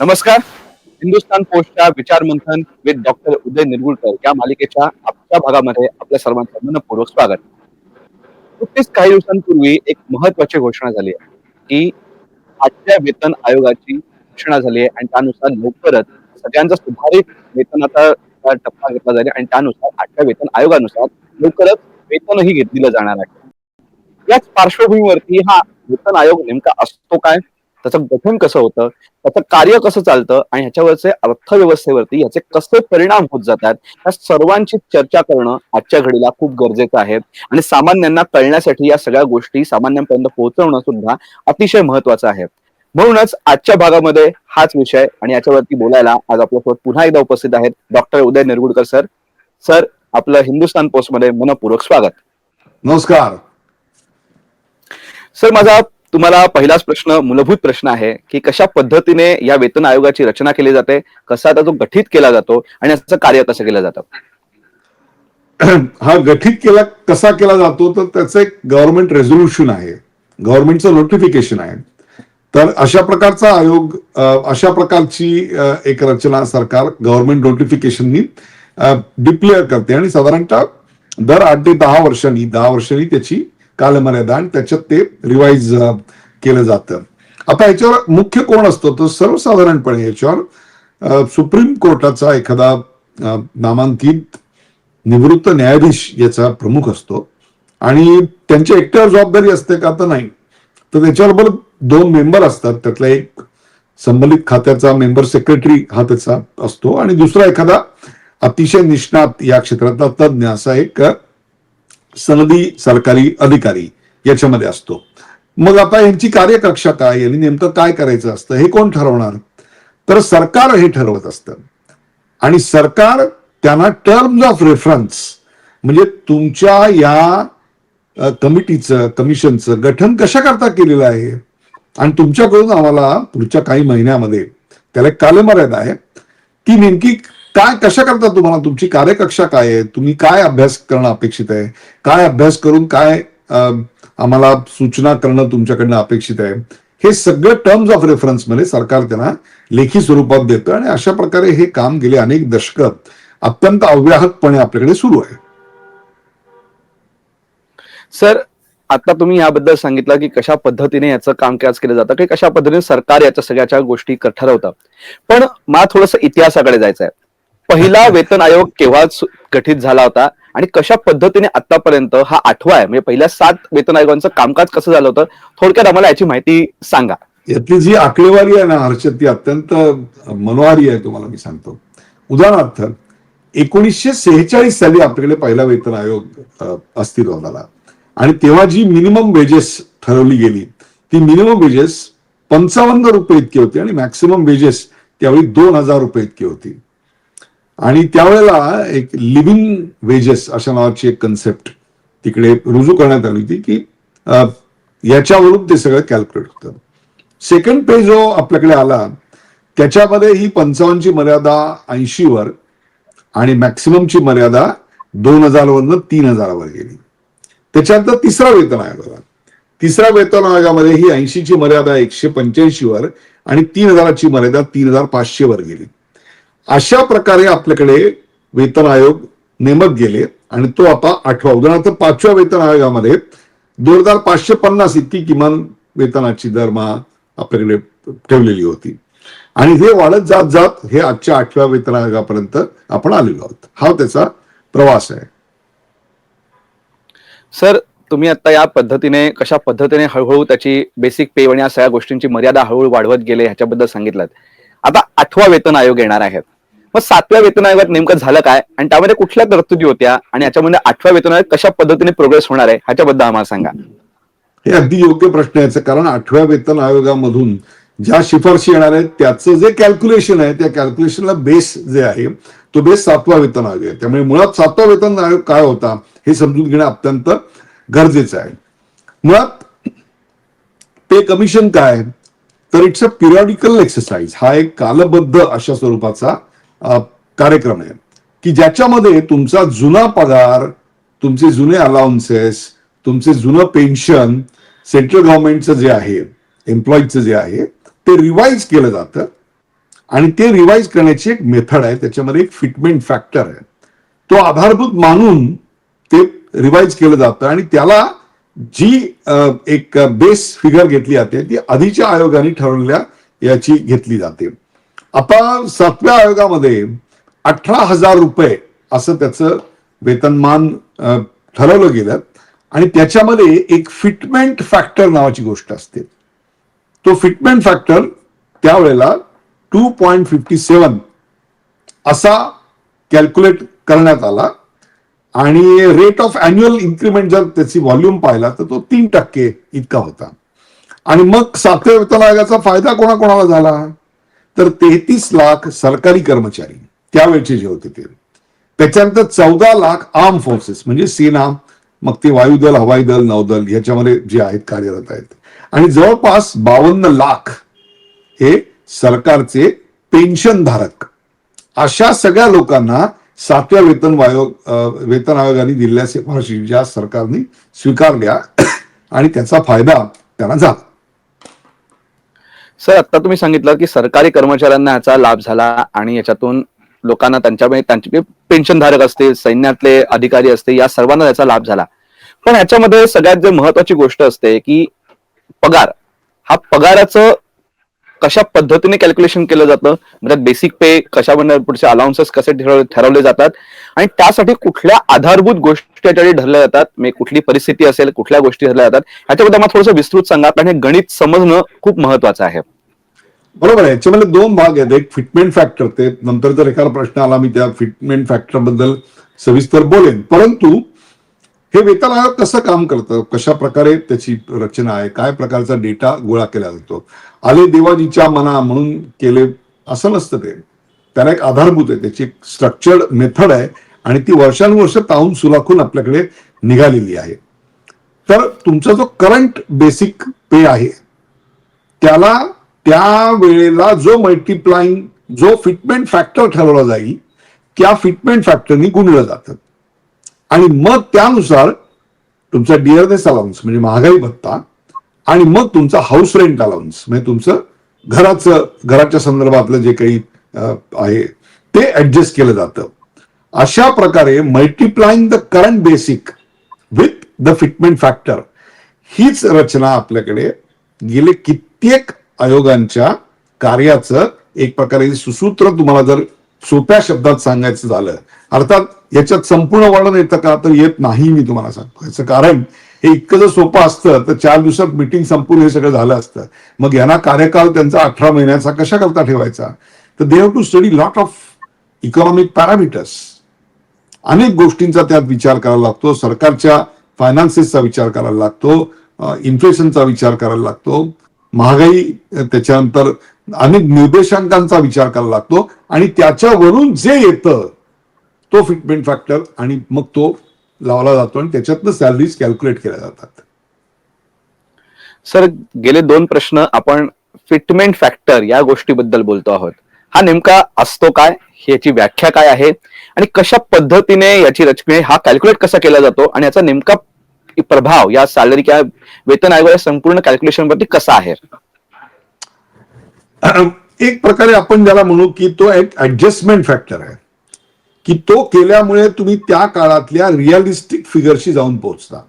नमस्कार. हिंदुस्थान पोस्टच्या विचार मंथन विथ डॉक्टर उदय निरगुळकर या मालिकेच्या आजच्या भागामध्ये आपल्या सर्वांचं मनपूर्वक स्वागत. नुकतीच काही दिवसांपूर्वी एक महत्वाची घोषणा झाली आहे की आठव्या वेतन आयोगाची घोषणा झाली आहे आणि त्यानुसार लवकरच सगळ्यांचा सुधारित वेतनाचा टप्पा घेतला जाईल आणि त्यानुसार आठव्या वेतन आयोगानुसार लवकरच वेतनही घेत दिलं जाणार आहे. याच पार्श्वभूमीवरती हा वेतन आयोग नेमका असतो काय? त्याचं गठन कसं होतं त्याचं कार्य कसं चालतं आणि ह्याच्यावरचे अर्थव्यवस्थेवरती याचे कसे परिणाम होत जातात या सर्वांची चर्चा करणं आजच्या घडीला खूप गरजेचं आहे. आणि सामान्यांना कळण्यासाठी या सगळ्या गोष्टी सामान्यांपर्यंत पोहोचवणं सुद्धा अतिशय महत्वाचं आहे. म्हणूनच आजच्या भागामध्ये हाच विषय आणि याच्यावरती बोलायला आज आपल्यासोबत पुन्हा एकदा उपस्थित आहेत doctor Uday Nirgudkar sir. Sir आपलं हिंदुस्थान पोस्टमध्ये मनपूर्वक स्वागत. नमस्कार. सर माझा तुम्हाला पहिलाच प्रश्न मूलभूत प्रश्न आहे की कशा पद्धतीने या वेतन आयोगाची रचना केली जाते कसा तो गठीत केला जातो आणि याचं कार्य कसं केलं जातं? हा गठीत केला कसा केला जातो तर त्याचं एक गव्हर्नमेंट रेझोल्युशन आहे. गव्हर्नमेंटचं नोटिफिकेशन आहे. तर अशा प्रकारचा आयोग अशा प्रकारची एक रचना सरकार गव्हर्नमेंट नोटिफिकेशननी डिक्लेअर करते. आणि साधारणतः दर आठ ते दहा वर्षांनी दहा वर्षांनी त्याची कालमर्यादा आणि त्याच्यात ते रिवाईज केलं जातं. आता याच्यावर मुख्य कोण असतो? तर सर्वसाधारणपणे याच्यावर सुप्रीम कोर्टाचा एखादा नामांकित निवृत्त न्यायाधीश याचा प्रमुख असतो. आणि त्यांच्या एकट्यावर जबाबदारी असते का? तर नाही. तर त्याच्याबरोबर दोन मेंबर असतात. त्यातला एक संबंधित खात्याचा मेंबर सेक्रेटरी हा त्याचा असतो. आणि दुसरा एखादा अतिशय निष्णात या क्षेत्रातला तज्ज्ञ असा एक सनदी सरकारी अधिकारी याच्यामध्ये असतो. मग आता यांची कार्यकक्षा काय? यांनी नेमकं काय करायचं असतं? हे कोण ठरवणार? तर सरकार हे ठरवत असतं. आणि सरकार त्यांना टर्म्स ऑफ रेफरन्स म्हणजे तुमच्या या कमिटीचं कमिशनचं गठन कशा करता केलेलं आहे? आणि तुमच्याकडून आम्हाला पुढच्या काही महिन्यामध्ये त्याला एक कालमर्यादा आहे ती नेमकी काय कशा करता तुम्हाला? तुमची कार्यकक्षा काय आहे? तुम्ही काय अभ्यास करणं अपेक्षित आहे? काय अभ्यास करून काय आम्हाला सूचना करणं तुमच्याकडनं अपेक्षित आहे? हे सगळं टर्म्स ऑफ रेफरन्समध्ये सरकार त्यांना लेखी स्वरूपात देतं आणि अशा प्रकारे हे काम गेले अनेक दशक अत्यंत अव्याहतपणे आपल्याकडे सुरू आहे. सर आता तुम्ही याबद्दल सांगितलं की कशा पद्धतीने याचं कामकाज केलं जातं की कशा पद्धतीने सरकार याच्या सगळ्याच्या गोष्टी ठरवतं. पण मला थोडस इतिहासाकडे जायचं आहे पहिला वेतन आयोग केव्हा गठीत झाला होता आणि कशा पद्धतीने आतापर्यंत हा आठवा आहे? म्हणजे पहिल्या सात वेतन आयोगांचं कामकाज कसं झालं होतं? थोडक्यात आम्हाला याची माहिती सांगा. यातली जी आकडेवारी आहे ना हर्षद ती अत्यंत मनोहारी आहे तुम्हाला मी सांगतो. उदाहरणार्थ एकोणीसशे सेहेचाळीस साली आपल्याकडे पहिला वेतन आयोग अस्तित्वात आला. आणि तेव्हा जी मिनिमम वेजेस ठरवली गेली ती मिनिमम वेजेस पंचावन्न रुपये इतकी होती आणि मॅक्सिमम वेजेस त्यावेळी दोन हजार रुपये इतकी होती. आणि त्यावेळेला एक लिव्हिंग वेजेस अशा नावाची एक कन्सेप्ट तिकडे रुजू करण्यात आली होती की याच्यावरून ते सगळं कॅल्क्युलेट होतं. सेकंड पे जो आपल्याकडे आला त्याच्यामध्ये ही पंचावन्नची मर्यादा ऐंशी वर आणि मॅक्सिममची मर्यादा दोन हजार वरनं तीन हजारावर गेली. त्याच्यानंतर तिसरा वेतन आयोग आला. तिसऱ्या वेतन आयोगामध्ये ही ऐंशीची मर्यादा एकशे पंच्याऐंशी वर आणि तीन हजाराची मर्यादा तीन हजार पाचशे वर गेली. अशा प्रकारे आपल्याकडे वेतन आयोग नेमत गेले आणि तो आता आठवा उदाहरणार्थ पाचव्या वेतन आयोगामध्ये दोन हजार पाचशे पन्नास इतकी किमान वेतनाची दरमहा आपल्याकडे ठेवलेली होती. आणि हे वाढत जात जात हे आजच्या आठव्या वेतन आयोगापर्यंत आपण आलेलो आहोत. हा त्याचा प्रवास आहे. सर तुम्ही आता या पद्धतीने कशा पद्धतीने हळूहळू त्याची बेसिक पे आणि या सगळ्या गोष्टींची मर्यादा हळूहळू वाढवत गेले ह्याच्याबद्दल सांगितलं आता आठवा वेतन आयोग येणार आहेत. मग सातव्या वेतन आयोगात नेमकं झालं काय? आणि त्यामध्ये कुठल्या तरतुदी होत्या? आणि याच्यामध्ये आठव्या वेतन आयोग कशा पद्धतीने प्रोग्रेस होणार आहे? ह्याच्याबद्दल आम्हाला सांगा. हे अगदी योग्य प्रश्न आहे कारण आठव्या वेतन आयोगामधून ज्या शिफारशी येणार आहेत त्याचं जे कॅल्क्युलेशन आहे त्या कॅल्क्युलेशनला बेस जे आहे तो बेस सातवा वेतन आयोग आहे. त्यामुळे मुळात सातवा वेतन आयोग काय होता हे समजून घेणं अत्यंत गरजेचं आहे. मुळात पे कमिशन काय तर इट्स अ पिरियॉडिकल एक्सरसाइज हा एक कालबद्ध अशा स्वरूपाचा कार्यक्रम आहे. की ज्याच्यामध्ये तुमचा जुना पगार तुमचे जुने अलाउन्सेस तुमचे जुनं पेन्शन सेंट्रल गव्हर्नमेंटचं जे आहे एम्प्लॉईजचं जे आहे ते रिवाईज केलं जातं. आणि ते रिवाईज करण्याची एक मेथड आहे. त्याच्यामध्ये एक फिटमेंट फॅक्टर आहे. तो आधारभूत मानून ते रिवाईज केलं जातं. आणि त्याला जी एक बेस फिगर घेतली जाते ती आधीच्या आयोगाने ठरवलेल्या याची घेतली जाते. आता सातव्या आयोगामध्ये अठरा हजार रुपये असं त्याचं वेतनमान ठरवलं गेलं. आणि त्याच्यामध्ये एक फिटमेंट फॅक्टर नावाची गोष्ट असते. तो फिटमेंट फॅक्टर त्यावेळेला टू पॉईंट फिफ्टी सेवन असा कॅल्क्युलेट करण्यात आला. आणि रेट ऑफ अॅन्युअल इन्क्रीमेंट जर त्याची व्हॉल्यूम पाहिला तर तो तीन टक्के इतका होता. आणि मग सातव्या वेतन आयोगाचा फायदा कोणाकोणाला झाला? तर तेहतीस लाख सरकारी कर्मचारी त्यावेळचे जे होते ते. त्याच्यानंतर चौदा लाख आर्म फोर्सेस म्हणजे सेना मग ते वायुदल हवाई दल नौदल ह्याच्यामध्ये जे आहेत कार्यरत आहेत. आणि जवळपास बावन्न लाख हे सरकारचे पेन्शन धारक अशा सगळ्या लोकांना सातव्या वेतन आयोग वेतन आयोगाने दिलेल्या शिफारशी ज्या सरकारने स्वीकारल्या. आणि त्याचा फायदा त्यांना झाला. सर आता तुम्ही सांगितलं की सरकारी कर्मचाऱ्यांना याचा लाभ झाला आणि याच्यातून लोकांना त्यांच्यामध्ये म्हणजे त्यांचे पेन्शन धारक असतील सैन्यातले अधिकारी असतील या सर्वांना याचा लाभ झाला. पण याच्यामध्ये सगळ्यात जे महत्वाची गोष्ट असते की पगार. हा पगाराचं कशा पद्धतीने कॅल्क्युलेशन केलं जातं? म्हणजे बेसिक पे कशा पुढचे अलाउन्सेस कसे ठरवले जातात? आणि त्यासाठी कुठल्या आधारभूत गोष्टी ठरल्या जातात? म्हणजे कुठली परिस्थिती असेल कुठल्या गोष्टी ठरल्या जातात? ह्याच्याबद्दल मला थोडंसं विस्तृत सांगा कारण हे गणित समजणं खूप महत्वाचं आहे. बरोबर आहे. याच्यामध्ये दोन भाग आहेत. एक फिटमेंट फॅक्टर ते. नंतर जर एखादा प्रश्न आला मी त्या फिटमेंट फॅक्टरबद्दल सविस्तर बोलेन. परंतु हे वेतन आयोग कसं काम करतं? कशा प्रकारे त्याची रचना आहे? काय प्रकारचा डेटा गोळा केला जातो? आले देवाजीच्या मना म्हणून केले असं नसतं ते. त्याला एक आधारभूत आहे. त्याची स्ट्रक्चर्ड मेथड आहे आणि ती वर्षानुवर्ष ताहून सुलाखून आपल्याकडे निघालेली आहे. तर तुमचा जो करंट बेसिक पे आहे त्याला त्या वेळेला जो मल्टिप्लाइंग जो फिटमेंट फॅक्टर ठरवला जाईल त्या फिटमेंट फॅक्टरनी गुणलं जातं. आणि मग त्यानुसार तुमचा डिअरनेस अलाउन्स म्हणजे महागाई भत्ता आणि मग तुमचा हाऊस रेंट अलाउन्स म्हणजे तुमचं घराचं घराच्या संदर्भातलं जे काही आहे ते ऍडजस्ट केलं जातं. अशा प्रकारे multiplying the current basic with the fitment factor हीच रचना आपल्याकडे गेले कित्येक आयोगांच्या कार्याचं एक प्रकारे सुसूत्र तुम्हाला जर सोप्या शब्दात सांगायचं झालं अर्थात याच्यात संपूर्ण वर्णन येतं का तर येत नाही मी तुम्हाला सांगतो. याचं कारण हे इतकं जर सोपं असतं तर चार दिवसात मिटिंग संपून हे सगळं झालं असतं. मग यांना कार्यकाल त्यांचा अठरा महिन्याचा कशा करता ठेवायचा? तर they have to study lot of economic parameters अनेक गोष्टींचा त्यात विचार करायला लागतो. सरकारच्या फायनान्सेसचा विचार करायला लागतो. इन्फ्लेशनचा विचार करायला लागतो. महागाई त्याच्यानंतर अनेक निर्देशांकांचा विचार करायला लागतो. आणि त्याच्यावरून जे येतं तो फिटमेंट फॅक्टर आणि मग तो लावला जातो आणि त्याच्यातनं सॅलरीज कॅल्क्युलेट केल्या जातात. सर गेले दोन प्रश्न आपण फिटमेंट फॅक्टर या गोष्टीबद्दल बोलतो आहोत. हा नेमका असतो काय? याची व्याख्या काय आहे? आणि कशा पद्धतीने याची रचना हा कॅल्क्युलेट कसा केला जातो? आणि याचा नेमका प्रभाव या सॅलरी किंवा वेतन आयोगाच्या संपूर्ण कॅल्क्युलेशन वरती कसा आहे? एक प्रकारे आपण ज्याला म्हणू की तो एक ऍडजस्टमेंट फॅक्टर आहे. की तो केल्यामुळे तुम्ही त्या काळातल्या रिअलिस्टिक फिगरशी जाऊन पोहोचता.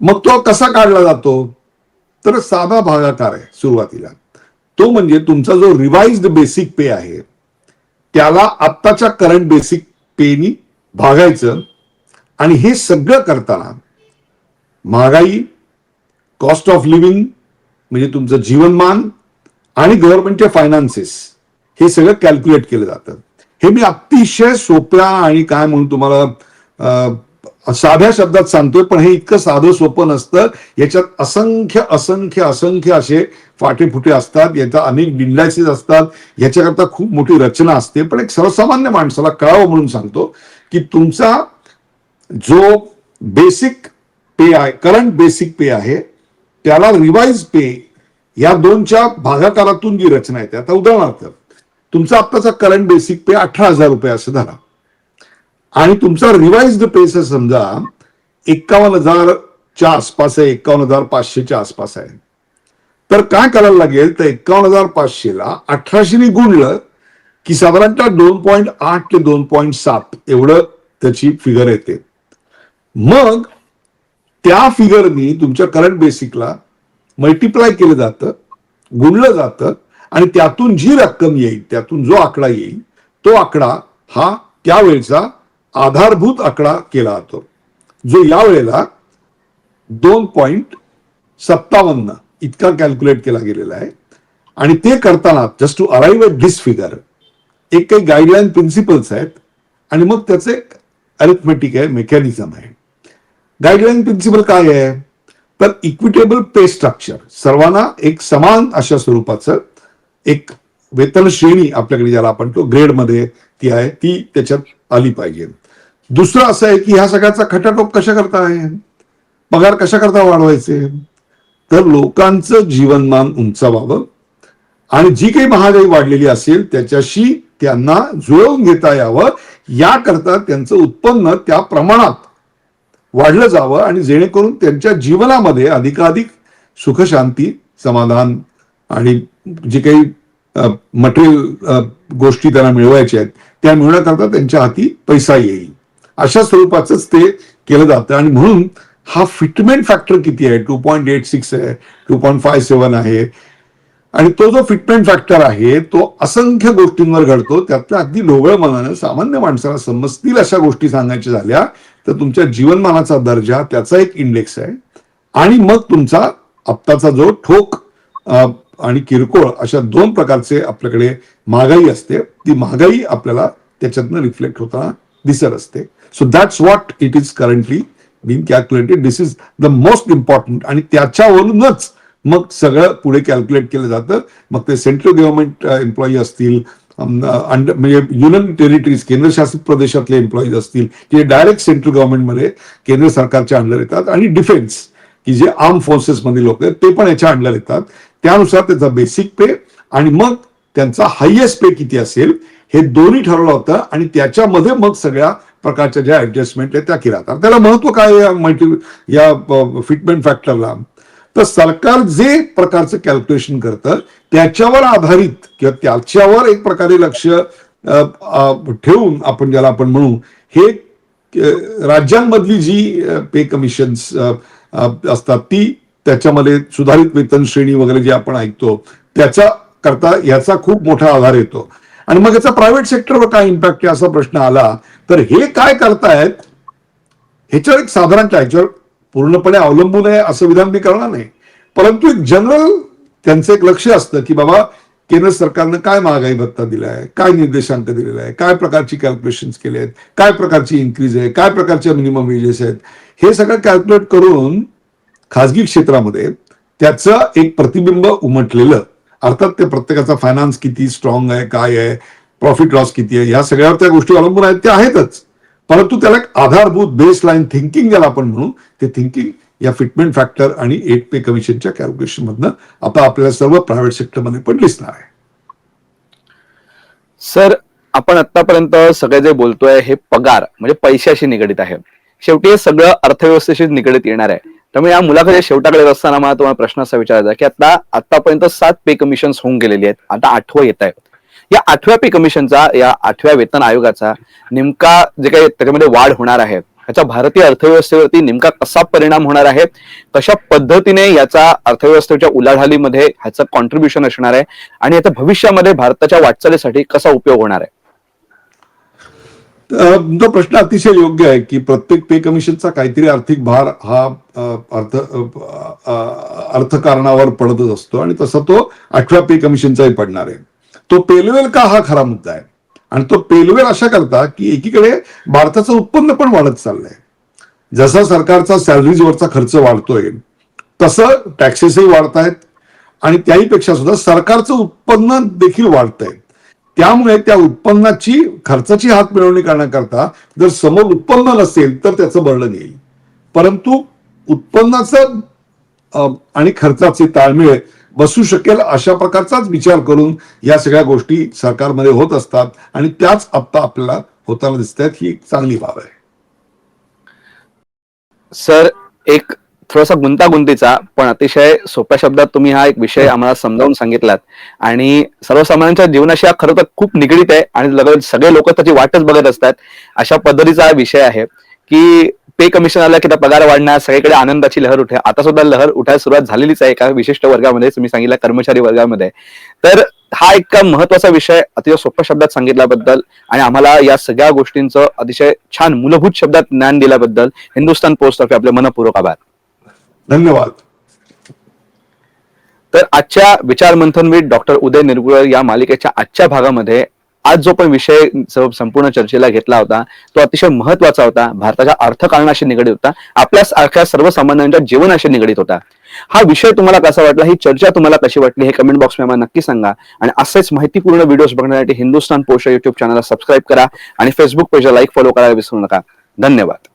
मग तो कसा काढला जातो? तर साधा भागाकार आहे सुरुवातीला. तो म्हणजे तुमचा जो रिवाइज्ड बेसिक पे आहे त्याला आत्ताच्या करंट बेसिक पेनी भागायचं आणि हे सगळं करताना महागाई कॉस्ट ऑफ लिव्हिंग म्हणजे तुमचं जीवनमान आणि गव्हर्नमेंटचे फायनान्सेस हे सगळं कॅल्क्युलेट केलं जातं. हे मी अतिशय सोप्या आणि काय म्हणून तुम्हाला साध्या शब्दात सांगतोय पण हे इतकं साधं सोपं नसतं. याच्यात असंख्य असंख्य असंख्य असे फाटेफुटे असतात. याच्यात अनेक डिंडायसेस असतात. याच्याकरता खूप मोठी रचना असते. पण एक सर्वसामान्य माणसाला कळावं म्हणून सांगतो की तुमचा जो बेसिक पे आहे करंट बेसिक पे आहे त्याला रिवाइज पे या दोनच्या भागाकारातून जी रचना येते आता उदाहरणार्थ तुमचा आत्ताचा करंट बेसिक पे अठरा हजार रुपये असं झाला. आणि तुमचा रिवाइज्ड पे समजा एक्कावन्न हजारच्या आसपास आहे एक्कावन्न हजार पाचशेच्या आसपास आहे. तर काय करायला लागेल? तर एक्कावन्न हजार पाचशेला अठराशेने गुणलं की साधारणतः दोन पॉईंट आठ ते दोन पॉईंट सात एवढं त्याची फिगर येते. मग त्या फिगरनी तुमच्या करंट बेसिकला मल्टिप्लाय केलं जातं गुणलं जातं आणि त्यातून जी रक्कम येईल त्यातून जो आकडा येईल तो आकडा हा त्यावेळेचा आधारभूत आकडा केला जातो. जो यावेळेला दोन पॉइंट सत्तावन्न इतका कॅल्क्युलेट केला गेलेला आहे. आणि ते करताना just to arrive at this figure एक काही गाईडलाईन प्रिन्सिपल्स आहेत आणि मग त्याचे अरिथमेटिक आहे मेकॅनिझम आहे. गाईडलाईन प्रिन्सिपल काय आहे? तर इक्विटेबल पे स्ट्रक्चर सर्वांना एक समान अशा स्वरूपाचं एक वेतन श्रेणी आपल्याकडे ज्याला आपण तो ग्रेडमध्ये ती आहे ती त्याच्यात आली पाहिजे. दुसरं असं आहे की ह्या सगळ्याचा खटाटोप कशा करता आहे? पगार कशा करता वाढवायचे? तर लोकांचं जीवनमान उंचावावं. आणि जी काही महागाई वाढलेली असेल त्याच्याशी त्यांना जुळवून घेता यावं. याकरता त्यांचं उत्पन्न त्या प्रमाणात वाढलं जावं आणि जेणेकरून त्यांच्या जीवनामध्ये अधिकाधिक सुखशांती समाधान आणि जे काही मटेरियल गोष्टी त्यांना मिळवायच्या आहेत त्या मिळवण्याकरता त्यांच्या हाती पैसा येईल. अशा स्वरूपाचंच ते केलं जातं. आणि म्हणून हा फिटमेंट फॅक्टर किती आहे? टू पॉईंट एट सिक्स आहे टू पॉईंट फाय सेवन आहे. आणि तो जो फिटमेंट फॅक्टर आहे तो असंख्य गोष्टींवर घडतो. त्यातल्या अगदी ढोबळ मनानं सामान्य माणसाला समजतील अशा गोष्टी सांगायच्या झाल्या तर तुमच्या जीवनमानाचा दर्जा त्याचा एक इंडेक्स आहे. आणि मग तुमचा आत्ताचा जो ठोक आणि किरकोळ अशा दोन प्रकारचे आपल्याकडे महागाई असते. ती महागाई आपल्याला त्याच्यातनं रिफ्लेक्ट होताना दिसत असते. So that's what it is currently been calculated this is the most important आणि त्याच्यावरूनच मग सगळं पुढे कॅल्क्युलेट केलं जातं. मग ते सेंट्रल गव्हर्नमेंट एम्प्लॉई असतील um, uh, अंडर म्हणजे युनियन टेरिटरीज केंद्रशासित प्रदेशातले एम्प्लॉईज असतील जे डायरेक्ट सेंट्रल गव्हर्नमेंटमध्ये केंद्र सरकारच्या अंडर येतात आणि डिफेन्स की जे आर्म फोर्सेसमध्ये लोक आहेत ते पण याच्या अंडर येतात. त्यानुसार त्याचा बेसिक पे आणि मग त्यांचा हायएस्ट पे किती असेल हे दोन्ही ठरवलं होतं आणि त्याच्यामध्ये मग सगळ्या प्रकारच्या ज्या ऍडजस्टमेंट आहेत त्या केल्या जातात. त्याला महत्त्व काय या मल्टी या फिटमेंट फॅक्टरला तर सरकार जे प्रकारचं कॅल्क्युलेशन करतं त्याच्यावर आधारित किंवा त्याच्यावर एक प्रकारे लक्ष ठेवून आपण ज्याला आपण म्हणू हे राज्यांमधली जी पे कमिशन्स असतात ती त्याच्यामध्ये सुधारित वेतन श्रेणी वगैरे जे आपण ऐकतो त्याचा करता याचा खूप मोठा आधार येतो. आणि मग याचा प्रायव्हेट सेक्टरवर काय इम्पॅक्ट आहे असा प्रश्न आला? तर हे काय करतायत? ह्याच्यावर एक साधारणतः ह्याच्यावर पूर्णपणे अवलंबून आहे असं विधान मी करणार नाही. परंतु एक जनरल त्यांचं एक लक्ष असतं की बाबा केंद्र सरकारनं काय महागाई भत्ता दिलाय? काय निर्देशांक दिलेला आहे काय प्रकारची कॅल्क्युलेशन केले आहेत काय प्रकारची इन्क्रीज आहे? काय प्रकारच्या मिनिमम वेजेस आहेत? हे सगळं कॅल्क्युलेट करून खाजगी क्षेत्रामध्ये त्याचं एक प्रतिबिंब उमटलेलं अर्थात ते प्रत्येकाचा फायनान्स किती स्ट्रॉंग आहे काय आहे प्रॉफिट लॉस किती आहे ह्या सगळ्यावर त्या गोष्टी अवलंबून आहेत त्या आहेतच. परंतु त्याला एक आधारभूत बेस लाईन थिंकिंग ज्याला आपण म्हणू ते थिंकिंग या फिटमेंट फॅक्टर आणि एट पे कमिशनच्या कॅल्क्युलेशन मधनं आता आपल्याला सर्व प्रायव्हेट सेक्टरमध्ये पण दिसणार आहे. सर आपण आतापर्यंत सगळे जे बोलतोय हे पगार म्हणजे पैशाशी निगडीत आहे. शेवटी हे सगळं अर्थव्यवस्थेशी निगडीत येणार आहे. त्यामुळे या मुलाखतीच्या शेवटाकडे असताना मला तुम्हाला प्रश्न असा विचारायचा की आता आतापर्यंत सात पे कमिशन होऊन गेलेली आहेत. आता आठवं येत आहे. या आठव्या पे कमिशनचा या आठव्या वेतन आयोगाचा नेमका जे काही त्याच्यामध्ये वाढ होणार आहे याचा भारतीय अर्थव्यवस्थेवरती नेमका कसा परिणाम होणार आहे कशा पद्धतीने याचा अर्थव्यवस्थेच्या उलाढालीमध्ये ह्याचं कॉन्ट्रीब्युशन असणार आहे आणि याचा भविष्यामध्ये भारताच्या वाटचालीसाठी कसा उपयोग होणार आहे. तो प्रश्न अतिशय योग्य आहे की प्रत्येक पे कमिशनचा काहीतरी आर्थिक भार हा अर्थ अर्थकारणावर पडतच असतो आणि तसा तो आठव्या पे कमिशनचाही पडणार आहे. तो पेलवेल का हा खरा मुद्दा आहे? आणि तो पेलवेल अशा करता की एकीकडे भारताचं उत्पन्न पण वाढत चाललंय. जसा सरकारचा सॅलरीजवरचा खर्च वाढतोय तसं टॅक्सेसही वाढत आहेत आणि त्याहीपेक्षा सुद्धा सरकारचं उत्पन्न देखील वाढत आहे त्यामुळे त्या उत्पन्नाची खर्चाची हात मिळवणी करण्याकरता जर समोर उत्पन्न नसेल तर त्याचं वर्णन येईल परंतु उत्पन्नाचं आणि खर्चाचे ताळमेळ बसू शकेल अशा प्रकारचाच विचार करून या सगळ्या गोष्टी सरकारमध्ये होत असतात आणि त्याच आत्ता आपल्याला होताना दिसत आहेत ही एक चांगली बाब आहे. सर एक थोडासा गुंतागुंतीचा पण अतिशय सोप्या शब्दात तुम्ही हा एक विषय आम्हाला समजावून सांगितलात. आणि सर्वसामान्यांच्या जीवनाशी हा खरं तर खूप निगडीत आहे आणि लगेच सगळे लोक त्याची वाटच बघत असतात. अशा पद्धतीचा हा विषय आहे की पे कमिशन आलं की पगार वाढणार सगळीकडे आनंदाची लहर उठे. आता सुद्धा लहर उठायला सुरुवात झालेलीच आहे एका विशिष्ट वर्गामध्ये तुम्ही सांगितलं कर्मचारी वर्गामध्ये. तर हा एक महत्त्वाचा विषय अतिशय सोप्या शब्दात सांगितल्याबद्दल आणि आम्हाला या सगळ्या गोष्टींचं अतिशय छान मूलभूत शब्दात ज्ञान दिल्याबद्दल हिंदुस्थान पोस्टतर्फे आपले मनपूर्वक आभार. धन्यवाद. तर आजच्या विचार मंथन विथ डॉक्टर उदय निरगुळकर या मालिकेच्या आजच्या भागामध्ये आज जो पण विषय संपूर्ण चर्चेला घेतला होता तो अतिशय महत्त्वाचा होता भारताच्या अर्थकारणाशी निगडीत होता आपल्या सारख्या सर्वसामान्यांच्या जीवनाशी निगडीत होता. हा विषय तुम्हाला कसा वाटला ही चर्चा तुम्हाला कशी वाटली हे कमेंट बॉक्समध्ये आम्हाला नक्की सांगा. आणि असेच माहितीपूर्ण व्हिडिओज बघण्यासाठी हिंदुस्तान पोस्ट युट्यूब चॅनलला सबस्क्राईब करा आणि फेसबुक पेजला लाईक फॉलो करायला विसरू नका. धन्यवाद.